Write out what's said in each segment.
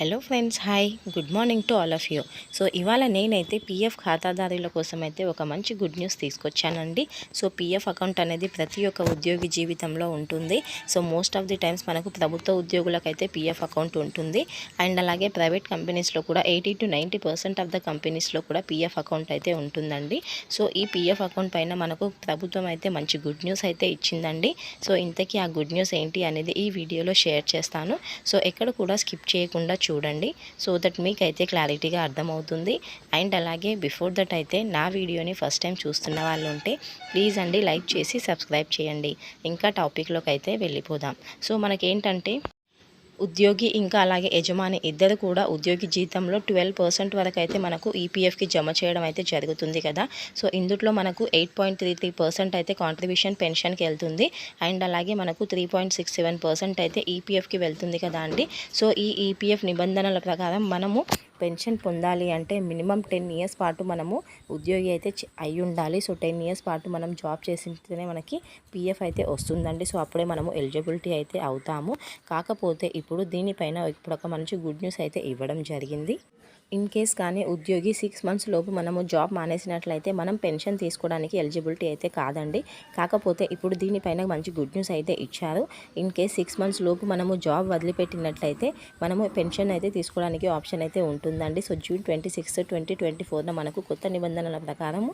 Hello friends hi good morning to all of you so ఇవాళ నేనైతే PF ఖాతాదారుల కోసం అయితే ఒక మంచి గుడ్ న్యూస్ తీసుకొచ్చానండి. సో పీఎఫ్ అకౌంట్ అనేది ప్రతి ఒక్క ఉద్యోగి జీవితంలో ఉంటుంది. So most of the times మనకు ప్రభుత్వ ఉద్యోగులకైతే పీఎఫ్ అకౌంట్ ఉంటుంది. అండ్ అలాగే ప్రైవేట్ కంపెనీస్లో కూడా eighty to ninety percent of the కంపెనీస్లో కూడా పీఎఫ్ అకౌంట్ అయితే ఉంటుందండి. సో ఈ పీఎఫ్ అకౌంట్ పైన మనకు ప్రభుత్వం అయితే మంచి గుడ్ న్యూస్ అయితే ఇచ్చిందండి. సో ఇంతకీ ఆ గుడ్ న్యూస్ ఏంటి అనేది ఈ వీడియోలో షేర్ చేస్తాను. సో ఎక్కడ కూడా స్కిప్ చేయకుండా చూడండి. సో దట్ మీకు అయితే క్లారిటీగా అర్థమవుతుంది. అండ్ అలాగే బిఫోర్ దట్ అయితే నా వీడియోని ఫస్ట్ టైం చూస్తున్న వాళ్ళు ఉంటే ప్లీజ్ అండి లైక్ చేసి సబ్స్క్రైబ్ చేయండి. ఇంకా టాపిక్లోకి అయితే వెళ్ళిపోదాం. సో మనకేంటంటే ఉద్యోగి ఇంకా అలాగే యజమాని ఇద్దరు కూడా ఉద్యోగి జీతంలో ట్వెల్వ్ పర్సెంట్ వరకు అయితే మనకు ఈపీఎఫ్కి జమ చేయడం అయితే జరుగుతుంది కదా. సో ఇందులో మనకు eight point three three percent అయితే కాంట్రిబ్యూషన్ పెన్షన్కి వెళ్తుంది. అండ్ అలాగే మనకు three point six seven percent అయితే ఈపీఎఫ్కి వెళ్తుంది కదా అండి. సో ఈ ఈపీఎఫ్ నిబంధనల ప్రకారం మనము పెన్షన్ పొందాలి అంటే మినిమం టెన్ ఇయర్స్ పాటు మనము ఉద్యోగి అయితే అయి ఉండాలి. సో టెన్ ఇయర్స్ పాటు మనం జాబ్ చేసింటేనే మనకి పిఎఫ్ అయితే వస్తుందండి. సో అప్పుడే మనము ఎలిజిబిలిటీ అయితే అవుతాము. కాకపోతే ఇప్పుడు దీనిపైన ఇప్పుడు ఒక మంచి గుడ్ న్యూస్ అయితే ఇవ్వడం జరిగింది. ఇన్ కేస్ కానీ ఉద్యోగి సిక్స్ మంత్స్ లోపు మనము జాబ్ మానేసినట్లయితే మనం పెన్షన్ తీసుకోవడానికి ఎలిజిబిలిటీ అయితే కాదండి. కాకపోతే ఇప్పుడు దీనిపైన మంచి గుడ్ న్యూస్ అయితే ఇచ్చారు. ఇన్ కేస్ సిక్స్ మంత్స్ లోపు మనము జాబ్ వదిలిపెట్టినట్లయితే మనము పెన్షన్ అయితే తీసుకోవడానికి ఆప్షన్ అయితే ఉంటుందండి. So June twenty six twenty twenty ఫోర్న మనకు కొత్త నిబంధనల ప్రకారం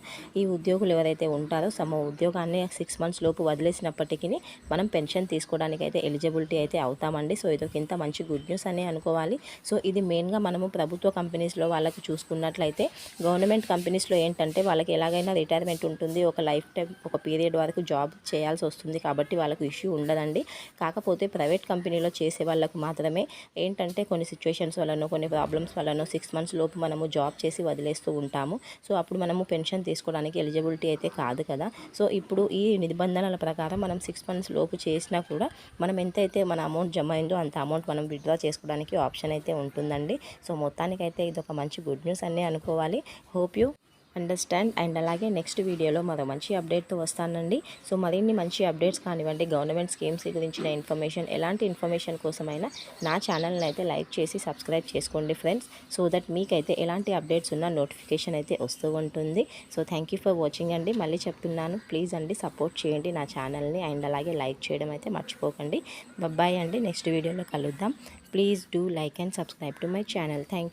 ఈ ఉద్యోగులు ఎవరైతే ఉంటారో తమ ఉద్యోగాన్ని సిక్స్ మంత్స్ లోపు వదిలేసినప్పటికీ మనం పెన్షన్ తీసుకోవడానికి అయితే ఎలిజిబిలిటీ అయితే అవుతామండి. సో ఇదొక ఇంత మంచి గుడ్ న్యూస్ అని అనుకోవాలి. సో ఇది మెయిన్గా మనము ప్రభుత్వ కంపెనీ కంపెనీస్లో వాళ్ళకి చూసుకున్నట్లయితే గవర్నమెంట్ కంపెనీస్లో ఏంటంటే వాళ్ళకి ఎలాగైనా రిటైర్మెంట్ ఉంటుంది ఒక లైఫ్ టైం ఒక పీరియడ్ వరకు జాబ్ చేయాల్సి వస్తుంది కాబట్టి వాళ్ళకు ఇష్యూ ఉండదండి. కాకపోతే ప్రైవేట్ కంపెనీలో చేసే వాళ్ళకు మాత్రమే ఏంటంటే కొన్ని సిచ్యువేషన్స్ వలనో కొన్ని ప్రాబ్లమ్స్ వలనో సిక్స్ మంత్స్ లోపు మనము జాబ్ చేసి వదిలేస్తూ ఉంటాము. సో అప్పుడు మనము పెన్షన్ తీసుకోవడానికి ఎలిజిబిలిటీ అయితే కాదు కదా. సో ఇప్పుడు ఈ నిబంధనల ప్రకారం మనం సిక్స్ మంత్స్ లోపు చేసినా కూడా మనం ఎంతైతే మన అమౌంట్ జమ అయిందో అంత అమౌంట్ మనం విత్డ్రా చేసుకోవడానికి ఆప్షన్ అయితే ఉంటుందండి. సో మొత్తానికైతే ఇది ఒక మంచి గుడ్ న్యూస్ అనే అనుకోవాలి. హోప్ యూ అండర్స్టాండ్ అండ్ అలాగే నెక్స్ట్ వీడియోలో మరో మంచి అప్డేట్తో వస్తానండి. సో మరిన్ని మంచి అప్డేట్స్ కానివ్వండి గవర్నమెంట్ స్కీమ్స్ గురించిన ఇన్ఫర్మేషన్ ఎలాంటి ఇన్ఫర్మేషన్ కోసమైనా నా ఛానల్ని అయితే లైక్ చేసి సబ్స్క్రైబ్ చేసుకోండి ఫ్రెండ్స్ సో దట్ మీకైతే ఎలాంటి అప్డేట్స్ ఉన్న నోటిఫికేషన్ అయితే వస్తూ ఉంటుంది. So thank you for watching అండి. మళ్ళీ చెప్తున్నాను ప్లీజ్ అండి సపోర్ట్ చేయండి నా ఛానల్ని అండ్ అలాగే లైక్ చేయడం అయితే మర్చిపోకండి. బాయ్ అండి. నెక్స్ట్ వీడియోలో కలుద్దాం. Please do like and subscribe to my channel thank